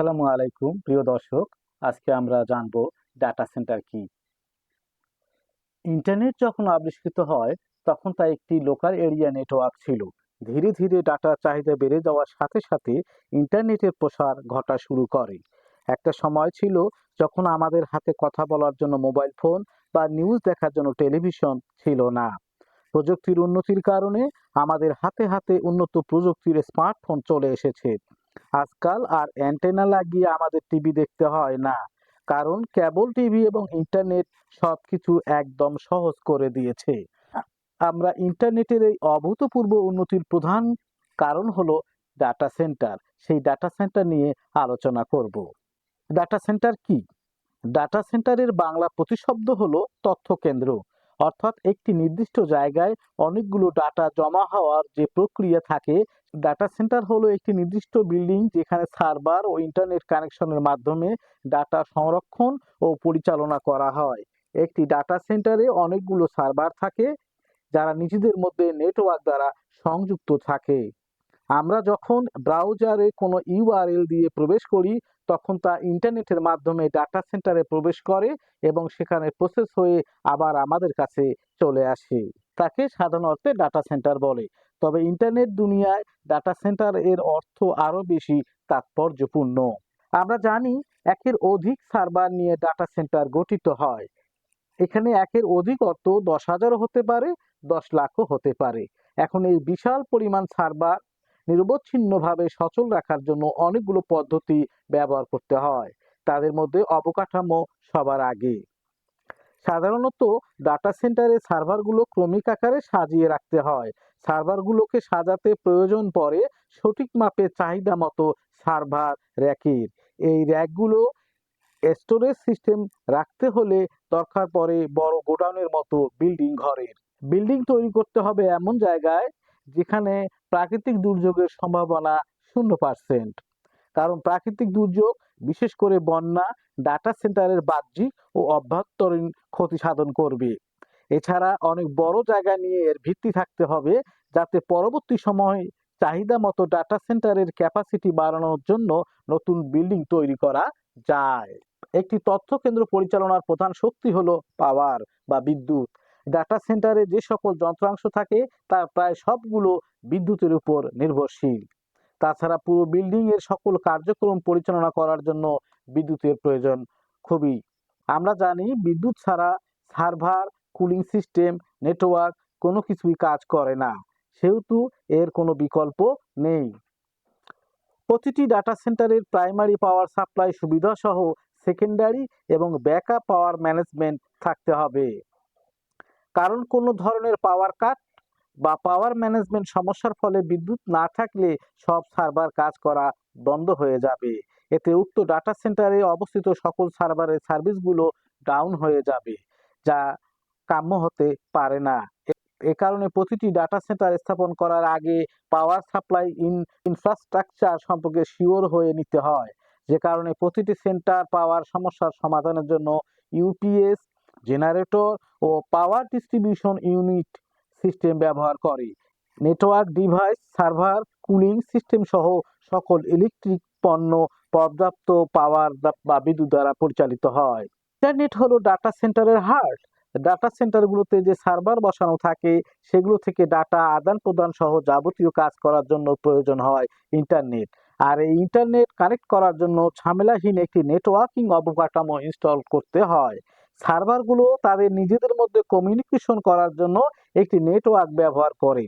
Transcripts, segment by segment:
আসসালামু আলাইকুম, প্রিয় দর্শক। আজকে আমরা জানব ডাটা সেন্টার কি। ইন্টারনেট যখন আবিষ্কৃত হয়, তখন তা একটি লোকাল এরিয়া নেটওয়ার্ক ছিল। ধীরে ধীরে ডাটার চাহিদা বেড়ে যাওয়ার সাথে সাথে ইন্টারনেটের প্রসার ঘটা শুরু করে। একটা সময় ছিল যখন আমাদের হাতে কথা বলার জন্য মোবাইল ফোন বা নিউজ দেখার জন্য টেলিভিশন ছিল না। প্রযুক্তির উন্নতির কারণে আমাদের হাতে হাতে উন্নত প্রযুক্তির স্মার্টফোন চলে এসেছে। আজকাল আর অ্যান্টেনা লাগিয়ে আমাদের টিভি দেখতে হয় না। কারণ কেবল টিভি এবং ইন্টারনেট সব কিছু একদম সহজ করে দিয়েছে। আমরা ইন্টারনেটের এই অভূতপূর্ব উন্নতির প্রধান কারণ হলো ডাটা সেন্টার সেই ডাটা সেন্টার নিয়ে আলোচনা করব। ডাটা সেন্টার কি? ডাটা সেন্টারের বাংলা প্রতিশব্দ হলো তথ্য কেন্দ্র। অর্থাৎ একটি নির্দিষ্ট জায়গায় অনেকগুলো ডাটা জমা হওয়ার যে প্রক্রিয়া থাকে ডাটা সেন্টার হলো একটি নির্দিষ্ট বিল্ডিং যেখানে সার্ভার ও ইন্টারনেট কানেকশনের মাধ্যমে ডাটা সংরক্ষণ ও পরিচালনা করা হয়। একটি ডাটা সেন্টারে অনেকগুলো সার্ভার থাকে, যারা নিজেদের মধ্যে নেটওয়ার্ক দ্বারা সংযুক্ত থাকে। আমরা যখন ব্রাউজারে কোনো ইউআরএল দিয়ে প্রবেশ করি, তখন তা ইন্টারনেটের মাধ্যমে ডাটা সেন্টারে প্রবেশ করে এবং সেখানে প্রসেস হয়ে আবার আমাদের কাছে চলে আসে। তাকে সাধারণ অর্থে ডাটা সেন্টার বলে। তবে ইন্টারনেট দুনিয়ায় ডাটা সেন্টার এর অর্থ আরও বেশি তাৎপর্যপূর্ণ। আমরা জানি একের অধিক সার্ভার নিয়ে ডাটা সেন্টার গঠিত হয়। এখানে একের অধিক অর্থ দশ হাজারও হতে পারে, দশ লাখও হতে পারে। এখন এই বিশাল পরিমাণ সার্ভার নিরবচ্ছিন্নভাবে সচল রাখার জন্য অনেকগুলো পদ্ধতি ব্যবহার করতে হয়। তাদের মধ্যে অবকাঠামো সবার আগে। সাধারণত ডাটা সেন্টারে সার্ভারগুলো ক্রমিক আকারে সাজিয়ে রাখতে হয়। সার্ভারগুলোকে সাজাতে প্রয়োজন পড়ে সঠিক মাপের চাহিদা মতো সার্ভার র্যাকের। এই র্যাকগুলো স্টোরেজ সিস্টেম রাখতে হলে দরকার পড়ে বড় গোডাউনের মতো বিল্ডিং ঘরের। বিল্ডিং তৈরি করতে হবে এমন জায়গায় যেখানে প্রাকৃতিক দুর্যোগের সম্ভাবনা শূন্য পার্সেন্ট। কারণ প্রাকৃতিক দুর্যোগ, বিশেষ করে বন্যা ডাটা সেন্টারের বাহ্যিক ও অভ্যন্তরীণ ক্ষতি সাধন করবে। এছাড়া অনেক বড় জায়গা নিয়ে এর ভিত্তি থাকতে হবে, যাতে পরবর্তী সময় চাহিদা মতো ডাটা সেন্টারের ক্যাপাসিটি বাড়ানোর জন্য নতুন বিল্ডিং তৈরি করা যায়। একটি তথ্য কেন্দ্র পরিচালনার প্রধান শক্তি হলো পাওয়ার বা বিদ্যুৎ। ডাটা সেন্টারে যে সকল যন্ত্রাংশ থাকে তার প্রায় সবগুলো বিদ্যুতের উপর নির্ভরশীল। তাছাড়া পুরো বিল্ডিং এর সকল কার্যক্রম পরিচালনা করার জন্য বিদ্যুতের প্রয়োজন খুবই। আমরা জানি বিদ্যুৎ ছাড়া সার্ভার, কুলিং সিস্টেম, নেটওয়ার্ক কোনো কিছুই কাজ করে না। সেহেতু এর কোনো বিকল্প নেই। প্রতিটি ডাটা সেন্টারের প্রাইমারি পাওয়ার সাপ্লাই সুবিধা সহ সেকেন্ডারি এবং ব্যাকআপ পাওয়ার ম্যানেজমেন্ট থাকতে হবে। কারণ কোনো ধরনের পাওয়ার কাট বা পাওয়ার ম্যানেজমেন্ট সমস্যার ফলে বিদ্যুৎ না থাকলে সব সার্ভার কাজ করা বন্ধ হয়ে যাবে। এতে উক্ত ডাটা সেন্টারে অবস্থিত সকল সার্ভারের সার্ভিসগুলো ডাউন হয়ে যাবে, যা কাম্য হতে পারে না। এ কারণে প্রতিটি ডাটা সেন্টার স্থাপন করার আগে পাওয়ার সাপ্লাই ইন ইনফ্রাস্ট্রাকচার সম্পর্কে শিওর হয়ে নিতে হয়। যে কারণে প্রতিটি সেন্টার পাওয়ার সমস্যার সমাধানের জন্য ইউপিএস জেনারেটর ও পাওয়ার ডিস্ট্রিবিউশন ইউনিট সিস্টেম ব্যবহার করে। Network device, server, cooling system সহ সকল ইলেকট্রিক পণ্য পর্যাপ্ত পাওয়ার বা বিদ্যুৎ দ্বারা পরিচালিত হয়। ইন্টারনেট হলো ডাটা সেন্টারের হার্ট। ডাটা সেন্টারগুলোতে যে সার্ভার বসানো থাকে, সেগুলো থেকে ডাটা আদান প্রদান সহ যাবতীয় কাজ করার জন্য প্রয়োজন হয় ইন্টারনেট। আর এই ইন্টারনেট কানেক্ট করার জন্য ঝামেলাহীন একটি নেটওয়ার্কিং অবকাঠামো ইনস্টল করতে হয়। সার্ভারগুলো তাদের নিজেদের মধ্যে কমিউনিকেশন করার জন্য একটি নেটওয়ার্ক ব্যবহার করে।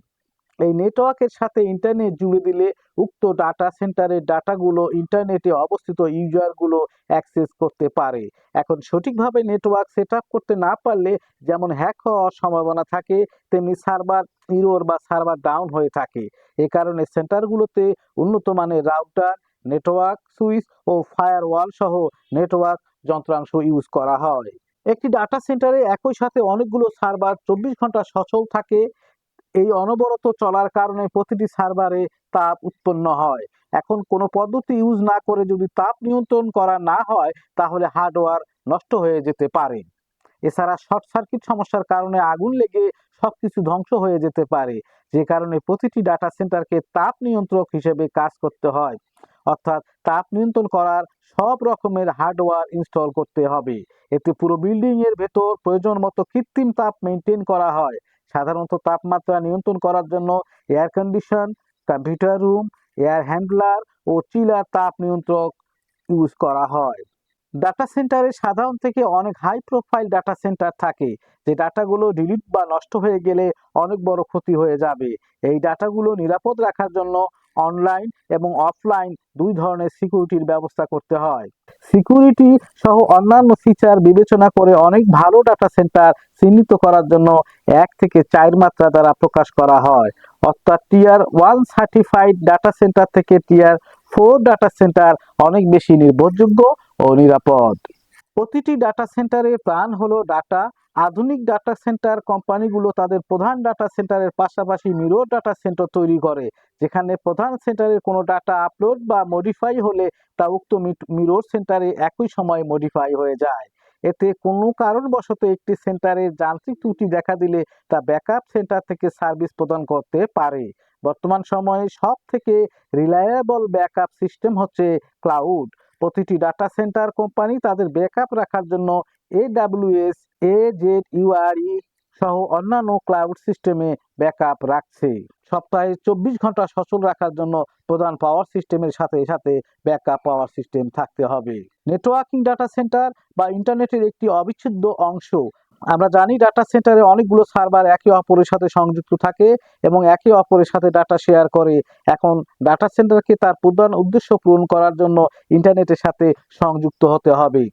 এই নেটওয়ার্কের সাথে ইন্টারনেট জুড়ে দিলে উক্ত ডাটা সেন্টারের ডাটাগুলো ইন্টারনেটে অবস্থিত ইউজারগুলো অ্যাক্সেস করতে পারে। এখন সঠিকভাবে নেটওয়ার্ক সেট করতে না পারলে যেমন হ্যাক হওয়ার সম্ভাবনা থাকে, তেমনি সার্ভার ইরোর বা সার্ভার ডাউন হয়ে থাকে। এ কারণে সেন্টারগুলোতে উন্নত মানের রাউটার নেটওয়ার্ক সুইচ ও ফায়ারওয়াল সহ নেটওয়ার্ক যন্ত্রাংশ ইউজ করা হয়। একটি ডাটা সেন্টারে একই সাথে অনেকগুলো সার্ভার চব্বিশ ঘণ্টা সচল থাকে। এই অনবরত চলার কারণে প্রতিটি সার্ভারে তাপ উৎপন্ন হয়। এখন কোনো পদ্ধতি ইউজ না করে যদি তাপ নিয়ন্ত্রণ করা না হয়, তাহলে হার্ডওয়্যার নষ্ট হয়ে যেতে পারে। এছাড়া শর্ট সার্কিট সমস্যার কারণে আগুন লেগে সব কিছু ধ্বংস হয়ে যেতে পারে। যে কারণে প্রতিটি ডাটা সেন্টারকে তাপ নিয়ন্ত্রক হিসেবে কাজ করতে হয়। অর্থাৎ তাপ নিয়ন্ত্রণ করার সব রকমের হার্ডওয়্যার ইনস্টল করতে হবে। এতে পুরো বিল্ডিং এর ভেতর প্রয়োজন মতো কৃত্রিম তাপ মেনটেন করা হয়। সাধারণত তাপমাত্রা নিয়ন্ত্রণ করার জন্য air condition computer room air handler ও চিলার তাপ নিয়ন্ত্রক ইউজ করা হয়। ডাটা সেন্টারে সাধারণ থেকে অনেক হাই প্রোফাইল ডাটা সেন্টার থাকে। যে ডাটাগুলো ডিলিট বা নষ্ট হয়ে গেলে অনেক বড় ক্ষতি হয়ে যাবে। এই ডাটাগুলো নিরাপদ রাখার জন্য অনলাইন এবং অফলাইন দুই ধরনের সিকিউরিটির ব্যবস্থা করতে হয়। সিকিউরিটি সহ অন্যান্য ফিচার বিবেচনা করে অনেক ভালো ডাটা সেন্টার চিহ্নিত করার জন্য এক থেকে চার মাত্রা দ্বারা প্রকাশ করা হয়। অর্থাৎ tier one certified data centre থেকে টিয়ার ফোর ডাটা সেন্টার অনেক বেশি নির্ভরযোগ্য ও নিরাপদ। প্রতিটি ডাটা সেন্টারের প্রাণ হলো ডাটা আধুনিক ডাটা সেন্টার কোম্পানিগুলো তাদের প্রধান ডাটা সেন্টারের পাশাপাশি মিরর ডাটা সেন্টার তৈরি করে, যেখানে প্রধান সেন্টারের কোনো ডাটা আপলোড বা মডিফাই হলে তা উক্ত মিরর সেন্টারে একই সময়ে মডিফাই হয়ে যায়। এতে কোনো কারণবশত একটি সেন্টারের যান্ত্রিক ত্রুটি দেখা দিলে তা ব্যাকআপ সেন্টার থেকে সার্ভিস প্রদান করতে পারে। বর্তমান সময়ে সব থেকে রিলায়েবল ব্যাকআপ সিস্টেম হচ্ছে ক্লাউড প্রতিটি ডাটা সেন্টার কোম্পানি তাদের ব্যাকআপ রাখার জন্য জেড ইউআরই সহ অন্যান্য ক্লাউড সিস্টেমে ব্যাকআপ রাখছে। সপ্তাহে চব্বিশ ঘণ্টা সচল রাখার জন্য প্রধান পাওয়ার সিস্টেমের সাথে সাথে ব্যাকআপ পাওয়ার সিস্টেম থাকতে হবে। নেটওয়ার্কিং ডাটা সেন্টার বা ইন্টারনেটের একটি অবিচ্ছেদ্য অংশ। আমরা জানি ডাটা সেন্টারে অনেকগুলো সার্ভার একে অপরের সাথে সংযুক্ত থাকে এবং একে অপরের সাথে ডাটা শেয়ার করে। এখন ডাটা সেন্টারকে তার প্রধান উদ্দেশ্য পূরণ করার জন্য ইন্টারনেটের সাথে সংযুক্ত হতে হবে।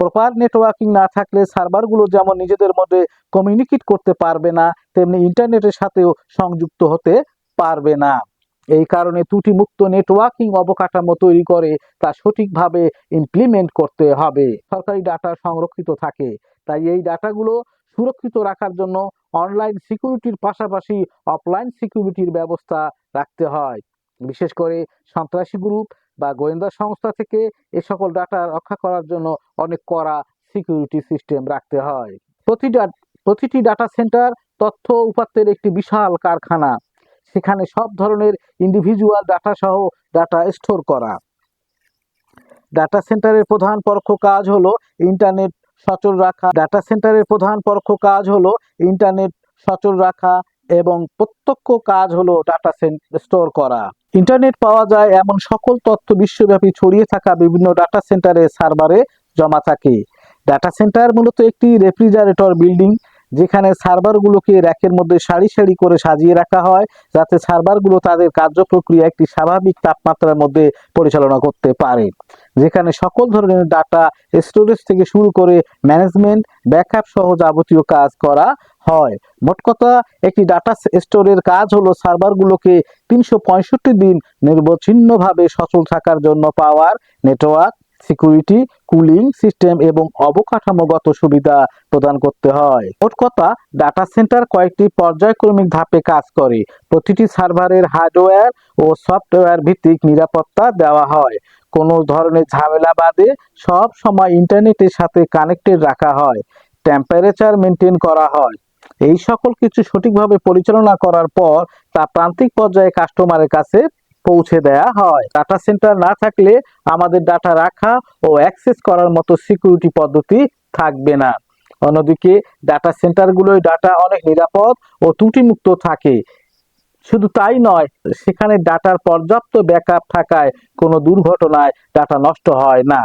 প্রপার নেটওয়ার্কিং না থাকলে সার্ভারগুলো যেমন নিজেদের মধ্যে কমিউনিকেট করতে পারবে না, তেমনি ইন্টারনেটের সাথেও সংযুক্ত হতে পারবে না। এই কারণে ত্রুটিমুক্ত নেটওয়ার্কিং অবকাঠামো তৈরি করে তা সঠিকভাবে ইমপ্লিমেন্ট করতে হবে। সরকারি ডাটা সংরক্ষিত থাকে, তাই এই ডাটাগুলো সুরক্ষিত রাখার জন্য অনলাইন সিকিউরিটির পাশাপাশি অফলাইন সিকিউরিটির ব্যবস্থা রাখতে হয়। বিশেষ করে সন্ত্রাসী গ্রুপ বা গোয়েন্দা সংস্থা থেকে এ সকল ডাটা রক্ষা করার জন্য অনেক কড়া সিকিউরিটি সিস্টেম রাখতে হয়। প্রতিটা, প্রতিটি ডাটা সেন্টার তথ্য উপাত্তের একটি বিশাল কারখানা। সেখানে সব ধরনের ইন্ডিভিজুয়াল ডাটা সহ ডাটা স্টোর করা। ডাটা সেন্টারের প্রধান পরোক্ষ কাজ হলো ইন্টারনেট সচল রাখা। ডাটা সেন্টারের প্রধান পরোক্ষ কাজ হলো ইন্টারনেট সচল রাখা। এবং প্রত্যক্ষ কাজ হলো ডাটা স্টোর করা। ইন্টারনেট পাওয়া যায় এমন সকল তথ্য বিশ্বব্যাপী ছড়িয়ে থাকা বিভিন্ন ডাটা সেন্টারে সার্ভারে জমা থাকে। ডাটা সেন্টার মূলত একটি রেফ্রিজারেটর বিল্ডিং যেখানে সার্ভারগুলোকে র্যাকের মধ্যে সারি সারি করে সাজিয়ে রাখা হয়, যাতে সার্ভারগুলো তাদের কার্য প্রক্রিয়া একটি স্বাভাবিক তাপমাত্রার মধ্যে পরিচালনা করতে পারে। যেখানে সকল ধরনের ডাটা স্টোরেজ থেকে শুরু করে ম্যানেজমেন্ট, ব্যাকআপ সহ যাবতীয় কাজ করা হয়। মোট কথা, একটি ডাটা স্টোরের কাজ হলো সার্ভারগুলোকে তিনশো পঁয়ষট্টি দিন নির্বচ্ছিন্নভাবে সচল থাকার জন্য power network security cooling system এবং অবকাঠামোগত সুবিধা প্রদান করতে হয়। মোট কথা ডাটা সেন্টার কয়েকটি পর্যায়ক্রমিক ধাপে কাজ করে। প্রতিটি সার্ভারের হার্ডওয়্যার ও সফটওয়্যার ভিত্তিক নিরাপত্তা দেওয়া হয়। কোনো ধরনের ঝামেলা বাদে সব সময় ইন্টারনেটের সাথে কানেক্টেড রাখা হয় টেম্পারেচার মেনটেন করা হয়। এই সকল কিছু সঠিকভাবে পরিচালনা করার পর তা প্রান্তিক পর্যায়ে কাস্টমারের কাছে পৌঁছে দেয়া হয়। ডাটা সেন্টার না থাকলে আমাদের ডাটা রাখা ও অ্যাক্সেস করার মতো সিকিউরিটি পদ্ধতি থাকবে না। অন্যদিকে ডাটা সেন্টারগুলোয় ডাটা অনেক নিরাপদ ও ত্রুটিমুক্ত থাকে। শুধু তাই নয়, সেখানে ডাটার পর্যাপ্ত ব্যাকআপ থাকায় কোনো দুর্ঘটনায় ডাটা নষ্ট হয় না।